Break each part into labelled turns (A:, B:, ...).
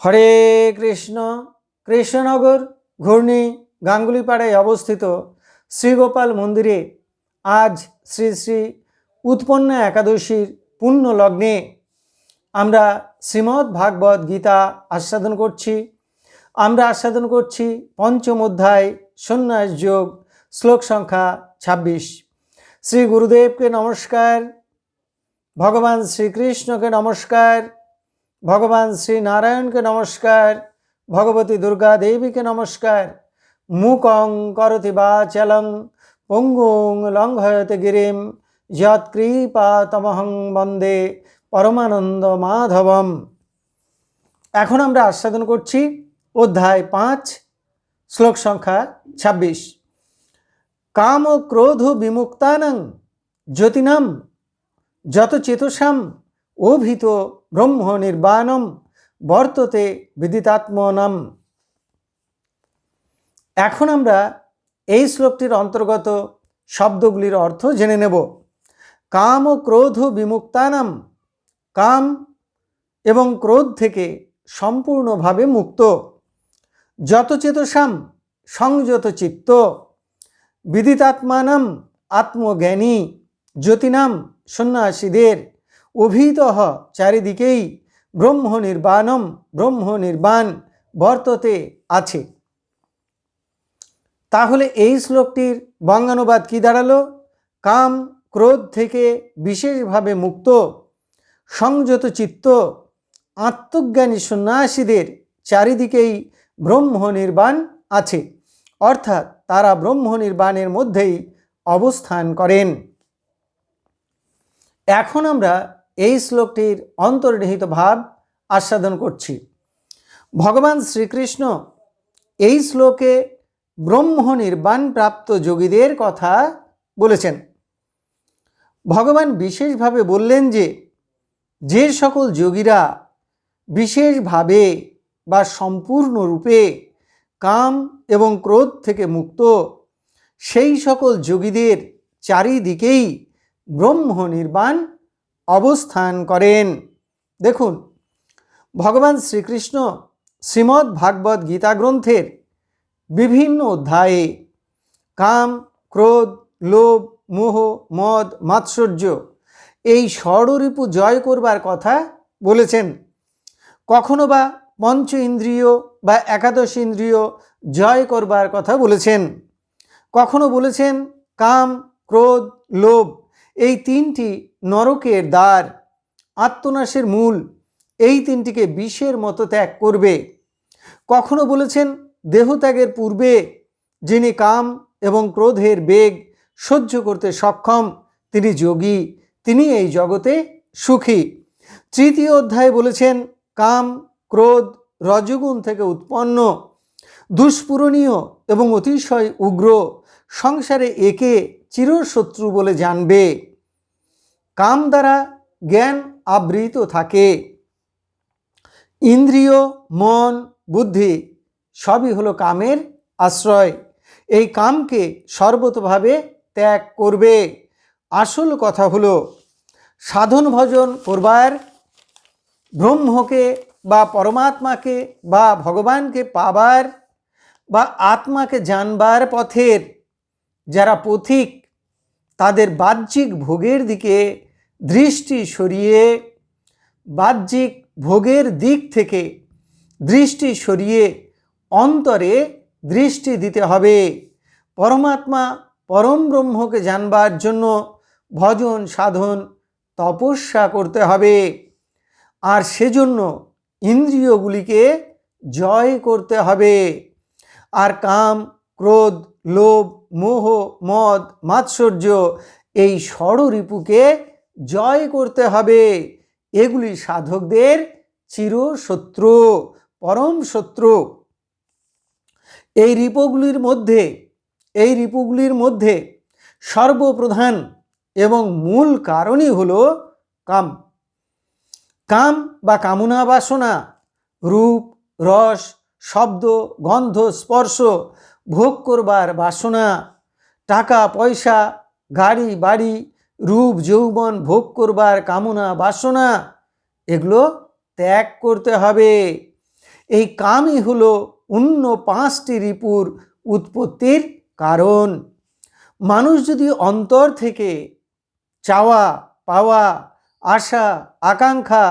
A: হরে কৃষ্ণ, কৃষ্ণনগর, ঘূর্ণি, গাঙ্গুলিপাড়ায় অবস্থিত শ্রীগোপাল মন্দিরে আজ শ্রী শ্রী উৎপন্না একাদশীর পুণ্য লগ্নে আমরা শ্রীমদ্ ভাগবত গীতা আস্বাদন করছি। আমরা আস্বাদন করছি পঞ্চম অধ্যায়, সন্ন্যাস যোগ, শ্লোক সংখ্যা ছাব্বিশ। শ্রী গুরুদেবকে নমস্কার, ভগবান শ্রীকৃষ্ণকে নমস্কার। ভগবান শ্রী নারায়ণকে নমস্কার, ভগবতী দুর্গা দেবীকে নমস্কার, মুকং করতি বা চলং, পঙ্গুং লঙ্ঘয়তে গিরিম যৎকৃপা তমহং বন্দে পরমানন্দ মাধবম। এখন আমরা আস্বাদন করছি অধ্যায় পাঁচ, শ্লোক সংখ্যা ছাব্বিশ। কাম ও ক্রোধ বিমুক্তানং, জ্যোতিনাম, যত চেতসাম, অভিত ব্রহ্ম নির্বাণম বর্ততে বিদিতাত্মনম। এখন আমরা এই শ্লোকটির অন্তর্গত শব্দগুলির অর্থ জেনে নেব। কাম ও ক্রোধ বিমুক্তানাম। কাম এবং ক্রোধ থেকে সম্পূর্ণভাবে মুক্ত। যত চেতসাম সংযত চিত্ত। বিদিতাত্মানাম আত্মজ্ঞানী। জ্যোতিনাম সন্ন্যাসীদের। অভিত চারিদিকেই ব্রহ্ম নির্বাণম ব্রহ্ম নির্বাণ বর্ততে আছে। তাহলে এই শ্লোকটির বঙ্গানুবাদ কি দাঁড়াল? কাম, ক্রোধ থেকে বিশেষভাবে মুক্ত, সংযত চিত্ত, আত্মজ্ঞানী সন্ন্যাসীদের চারিদিকেই ব্রহ্ম নির্বাণ আছে। অর্থাৎ তারা ব্রহ্ম নির্বাণের মধ্যেই অবস্থান করেন। এখন আমরা এই শ্লোকটির অন্তর্নিহিত ভাব আস্বাদন করছি। ভগবান শ্রীকৃষ্ণ এই শ্লোকে ব্রহ্ম নির্বাণ প্রাপ্ত যোগীদের কথা বলেছেন। ভগবান বিশেষভাবে বললেন যে যে সকল যোগীরা বিশেষভাবে বা সম্পূর্ণরূপে কাম এবং ক্রোধ থেকে মুক্ত, সেই সকল যোগীদের চারিদিকেই ব্রহ্ম নির্বাণ অবস্থান করেন। দেখুন, ভগবান শ্রীকৃষ্ণ শ্রীমদ্ ভাগবত গীতা গ্রন্থের বিভিন্ন অধ্যায়ে কাম, ক্রোধ, লোভ, মোহ, মদ, মাৎসর্য এই ষড়রিপু জয় করবার কথা বলেছেন। কখনো বা পঞ্চ ইন্দ্রিয় বা একাদশ ইন্দ্রিয় জয় করবার কথা বলেছেন। কখনো বলেছেন কাম, ক্রোধ, লোভ এই তিনটি নরকের দ্বার, আত্মনাশের মূল, এই তিনটিকে বিষের মতো ত্যাগ করবে। কখনো বলেছেন দেহত্যাগের পূর্বে যিনি কাম এবং ক্রোধের বেগ সহ্য করতে সক্ষম, তিনি যোগী, তিনি এই জগতে সুখী। তৃতীয় অধ্যায়ে বলেছেন, কাম, ক্রোধ, রজগুণ থেকে উৎপন্ন, দুষ্পূরণীয় এবং অতিশয় উগ্র, সংসারে একে চিরশত্রু বলে জানবে। কাম দ্বারা জ্ঞান আবৃত থাকে। ইন্দ্রিয়, মন, বুদ্ধি সবই হলো কামের আশ্রয়। এই কামকে সর্বতভাবে ত্যাগ করবে। আসল কথা হলো, সাধন ভজন করবার ব্রহ্মকে বা পরমাত্মাকে বা ভগবানকে পাবার বা আত্মাকে জানবার পথের যারা পথিক তাদের বাহ্যিক ভোগের দিকে দৃষ্টি সরিয়ে, বাহ্যিক ভোগের দিক থেকে দৃষ্টি সরিয়ে অন্তরে দৃষ্টি দিতে হবে। পরমাত্মা পরম ব্রহ্মকে জানবার জন্য ভজন, সাধন, তপস্যা করতে হবে। আর সেজন্য ইন্দ্রিয়গুলিকে জয় করতে হবে। আর কাম ক্রোধ, লোভ, মোহ, মদ, মাৎসর্য এই ষড়রিপুকে জয় করতে হবে। এগুলি সাধকদের চিরশত্রু, পরম শত্রু। এই রিপুগুলির মধ্যে, এই রিপুগুলির মধ্যে সর্বপ্রধান এবং মূল কারণই হল কাম। কাম বা কামনা বাসনা, রূপ, রস, শব্দ, গন্ধ, স্পর্শ ভোগ করবার বাসনা, টাকা, পয়সা, গাড়ি, বাড়ি, রূপ, যৌবন, ভোগ করবার কামনা, বাসনা, এগুলো ত্যাগ করতে হবে। এই কামই হলো অন্য পাঁচটি রিপুর উৎপত্তির কারণ। মানুষ যদি অন্তর থেকে চাওয়া, পাওয়া, আশা, আকাঙ্ক্ষা,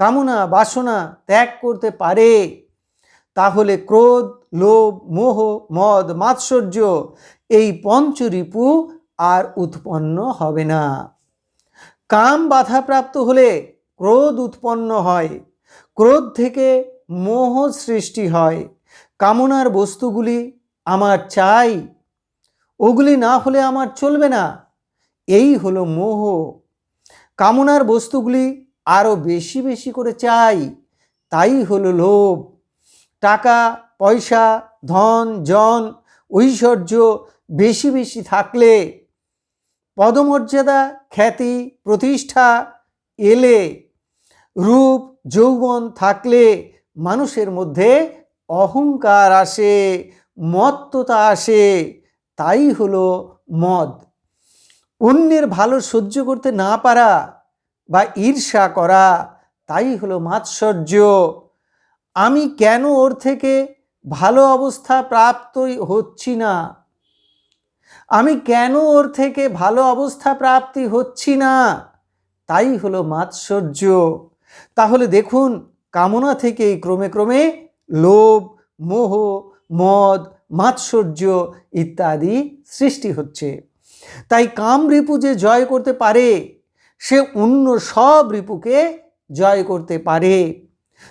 A: কামনা, বাসনা ত্যাগ করতে পারে তাহলে ক্রোধ, লোভ, মোহ, মদ, মাৎসর্য এই পঞ্চরিপু আর উৎপন্ন হবে না। কাম বাধাপ্রাপ্ত হলে ক্রোধ উৎপন্ন হয়। ক্রোধ থেকে মোহ সৃষ্টি হয়। কামনার বস্তুগুলি আমার চাই। ওগুলি না হলে আমার চলবে না। এই হলো মোহ। কামনার বস্তুগুলি আরও বেশি বেশি করে চাই। তাই হলো লোভ। টাকা, পয়সা, ধন, জন, ঐশ্বর্য বেশি বেশি থাকলে পদমর্যাদা, খ্যাতি, প্রতিষ্ঠা এলে রূপ, যৌবন থাকলে মানুষের মধ্যে অহংকার আসে, মত্ততা আসে। তাই হলো মদ। অন্যের ভালো সহ্য করতে না পারা বা ঈর্ষা করা, তাই হলো মাৎসর্য। আমি কেন ওর থেকে ভালো অবস্থা প্রাপ্ত হচ্ছি না? আমি কেন ওর থেকে ভালো অবস্থা প্রাপ্তি হচ্ছি না? তাই হলো মাৎসর্য। তাহলে দেখুন, কামনা থেকেই ক্রমে ক্রমে লোভ, মোহ, মদ, মাৎসর্য ইত্যাদি সৃষ্টি হচ্ছে। তাই কাম রিপু যে জয় করতে পারে, সে অন্য সব রিপুকে জয় করতে পারে।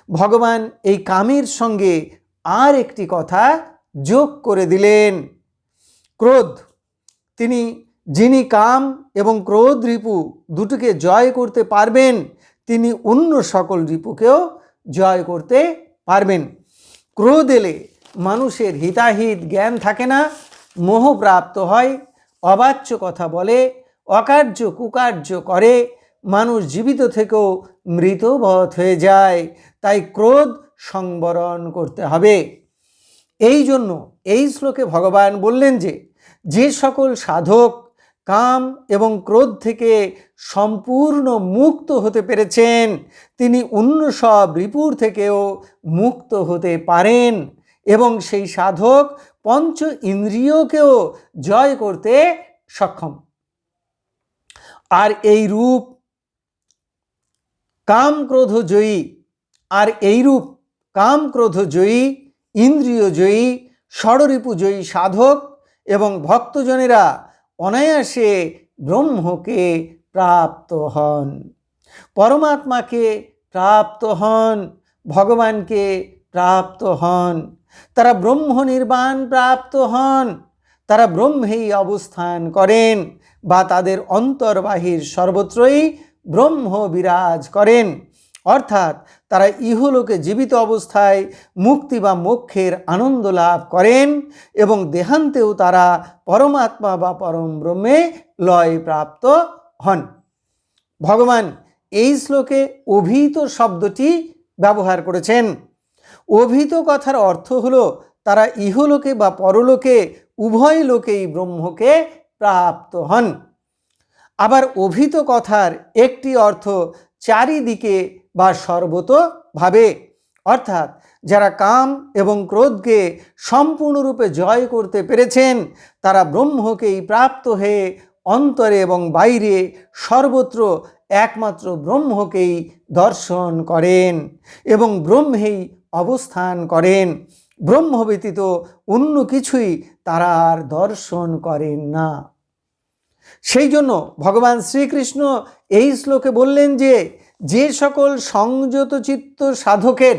A: ভগবান এই কামের সঙ্গে আর একটি কথা যোগ করে দিলেন। ক্রোধ, তিনি, যিনি কাম এবং ক্রোধ রিপু দুটোকে জয় করতে পারবেন, তিনি অন্য সকল রিপুকেও জয় করতে পারবেন। ক্রোধ এলে মানুষের হিতাহিত জ্ঞান থাকে না মোহপ্রাপ্ত হয়, অবাচ্য কথা বলে, অকার্য কুকার্য করে মানুষ জীবিত থেকেও মৃতবধ হয়ে যায়, তাই ক্রোধ সংবরণ করতে হবে। এই জন্য এই শ্লোকে ভগবান বললেন যে যে সকল সাধক কাম এবং ক্রোধ থেকে সম্পূর্ণ মুক্ত হতে পেরেছেন, তিনি অন্য সব রিপুর থেকেও মুক্ত হতে পারেন এবং সেই সাধক পঞ্চ ইন্দ্রিয়কেও জয় করতে সক্ষম। আর এই রূপ কাম ক্রোধ জয়ী আর এই রূপ কাম ক্রোধ জয়ী ইন্দ্রিয় জয়ী ষড়রিপু জয়ী সাধক এবং ভক্তজনেরা অনায়াসে ব্রহ্মকে প্রাপ্ত হন। পরমাত্মাকে প্রাপ্ত হন, ভগবানকে প্রাপ্ত হন। তারা ব্রহ্ম নির্বাণ প্রাপ্ত হন, তারা ব্রহ্মেই অবস্থান করেন বা তাদের অন্তর্বাহীর সর্বত্রই ব্রহ্ম বিরাজ করেন। অর্থাৎ তারা ইহলোকে জীবিত অবস্থায় মুক্তি বা মোক্ষের আনন্দ লাভ করেন এবং দেহান্তেও তারা পরমাত্মা বা পরম ব্রহ্মে লয় প্রাপ্ত হন। ভগবান এই শ্লোকে অভিহিত শব্দটি ব্যবহার করেছেন। অভিহিত কথার অর্থ হলো তারা ইহলোকে বা পরলোকে উভয় লোকেই ব্রহ্মকে প্রাপ্ত হন। আবার অভিত কথার একটি অর্থ চারিদিকে বা সর্বতভাবে। অর্থাৎ যারা কাম এবং ক্রোধকে সম্পূর্ণরূপে জয় করতে পেরেছেন, তারা ব্রহ্মকেই প্রাপ্ত হয়ে অন্তরে এবং বাইরে সর্বত্র একমাত্র ব্রহ্মকেই দর্শন করেন এবং ব্রহ্মেই অবস্থান করেন। ব্রহ্ম ব্যতীত অন্য কিছুই তারা আর দর্শন করেন না। সেই জন্য ভগবান শ্রীকৃষ্ণ এই শ্লোকে বললেন যে যে সকল সংযত চিত্ত সাধকের,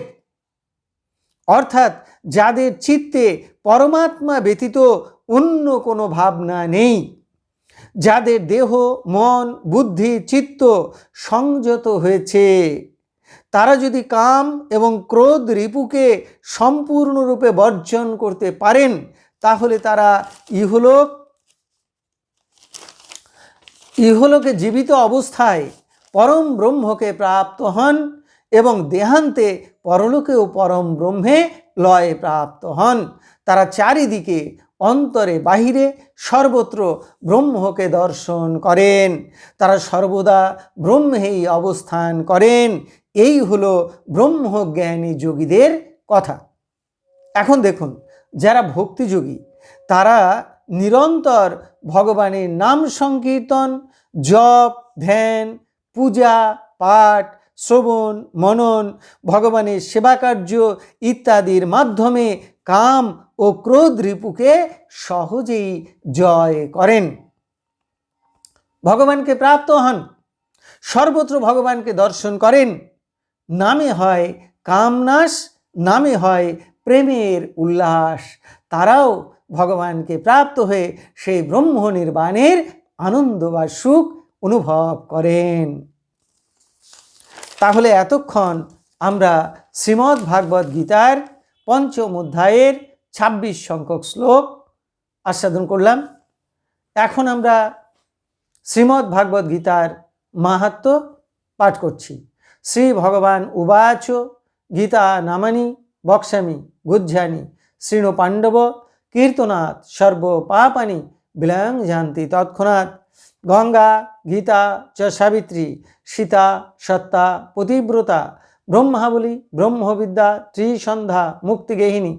A: অর্থাৎ যাদের চিত্তে পরমাত্মা ব্যতীত অন্য কোনো ভাবনা নেই, যাদের দেহ, মন, বুদ্ধি, চিত্ত সংযত হয়েছে, তারা যদি কাম এবং ক্রোধ রিপুকে সম্পূর্ণরূপে বর্জন করতে পারেন, তাহলে তারা ইহলোক ইহলোকে জীবিত অবস্থায় পরম ব্রহ্মকে প্রাপ্ত হন এবং দেহান্তে পরলোকেও পরম ব্রহ্মে লয়ে প্রাপ্ত হন। তারা চারিদিকে, অন্তরে, বাহিরে সর্বত্র ব্রহ্মকে দর্শন করেন। তারা সর্বদা ব্রহ্মেই অবস্থান করেন। এই হলো ব্রহ্মজ্ঞানী যোগীদের কথা। এখন দেখুন, যারা ভক্তিযোগী, তারা নিরন্তর ভগবানের নাম সংকীর্তন জপ, ধ্যান, পূজা, পাঠ, শ্রবণ, মনন, ভগবানের সেবাকার্য ইত্যাদির মাধ্যমে কাম ও ক্রোধ রিপুকে সহজেই জয় করেন। ভগবানকে প্রাপ্ত হন। সর্বত্র ভগবানকে দর্শন করেন। নামে হয় কামনাশ নামে হয় প্রেমের উল্লাস। তারাও ভগবানকে প্রাপ্ত হয়ে সেই ব্রহ্ম নির্বাণের আনন্দ বা সুখ অনুভব করেন। তাহলে এতক্ষণ আমরা শ্রীমদ্ ভাগবত গীতার পঞ্চম অধ্যায়ের ছাব্বিশ সংখ্যক শ্লোক আস্বাদন করলাম। এখন আমরা শ্রীমদ্ ভাগবত গীতার মাহাত্ম পাঠ করছি। শ্রী ভগবান উবাচ গীতা নামানি বক্সামি গুজ্জানি শৃণু পাণ্ডব কীর্তনাথ সর্ব পাপানি বিলয়ং জানতি তৎক্ষণাৎ। গঙ্গা, গীতা চ সাবিত্রী, সীতা, সত্তা, পতিব্রতা ব্রহ্মাবলী ব্রহ্মবিদ্যা, ত্রিসন্ধ্যা মুক্তিগেহিনী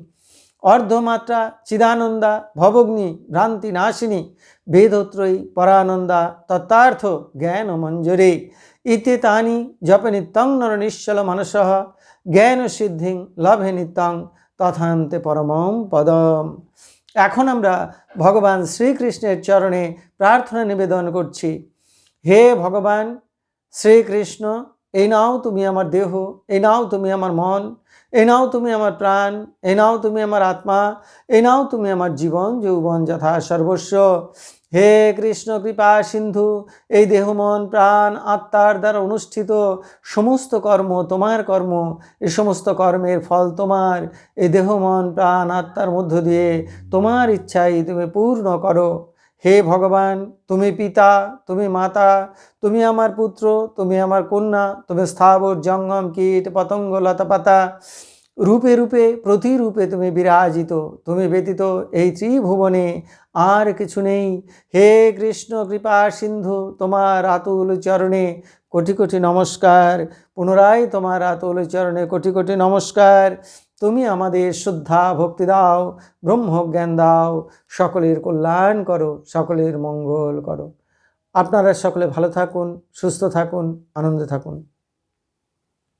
A: অর্ধমাত্রা, চিদানন্দা, ভবগ্নি, ভ্রান্তি নাশিনী, বেদত্রয়ী, পরানন্দা, তত্ত্বার্থ, জ্ঞান মঞ্জুরে, ইতি তানি জপে নিত্যং নর নিশ্চল মানস জ্ঞান সিদ্ধিং লভে নিত্যং তথান্তে পরমম পদম। এখন আমরা ভগবান শ্রীকৃষ্ণের চরণে প্রার্থনা নিবেদন করছি। হে ভগবান, শ্রীকৃষ্ণ, এই নাও তুমি আমার দেহ, এই নাও তুমি আমার মন, এই নাও তুমি আমার প্রাণ, এই নাও তুমি আমার আত্মা, এই নাও তুমি আমার জীবন, যৌবন যথা সর্বস্ব। হে কৃষ্ণ কৃপা সিন্ধু, এই দেহ মন প্রাণ আত্মার দ্বারা অনুষ্ঠিত সমস্ত কর্ম তোমার কর্ম এই সমস্ত কর্মের ফল তোমার। এই দেহ মন প্রাণ আত্মার মধ্য দিয়ে তোমার ইচ্ছাই তুমি পূর্ণ করো। হে ভগবান, তুমি পিতা, তুমি মাতা, তুমি আমার পুত্র, তুমি আমার কন্যা, তুমি স্থাবর জঙ্গম কীট পতঙ্গ লতাপাতা। রূপে রূপে, প্রতিরূপে তুমি বিরাজিত, তুমি ব্যতীত এই ত্রিভুবনে আর কিছু নেই। হে কৃষ্ণ, কৃপা সিন্ধু, তোমার আতুল চরণে কোটি কোটি নমস্কার। পুনরায় তোমার আতুল চরণে কোটি কোটি নমস্কার। তুমি আমাদের শ্রদ্ধা, ভক্তি দাও, ব্রহ্মজ্ঞান দাও। সকলের কল্যাণ করো, সকলের মঙ্গল করো। আপনারা সকলে ভালো থাকুন, সুস্থ থাকুন, আনন্দে থাকুন।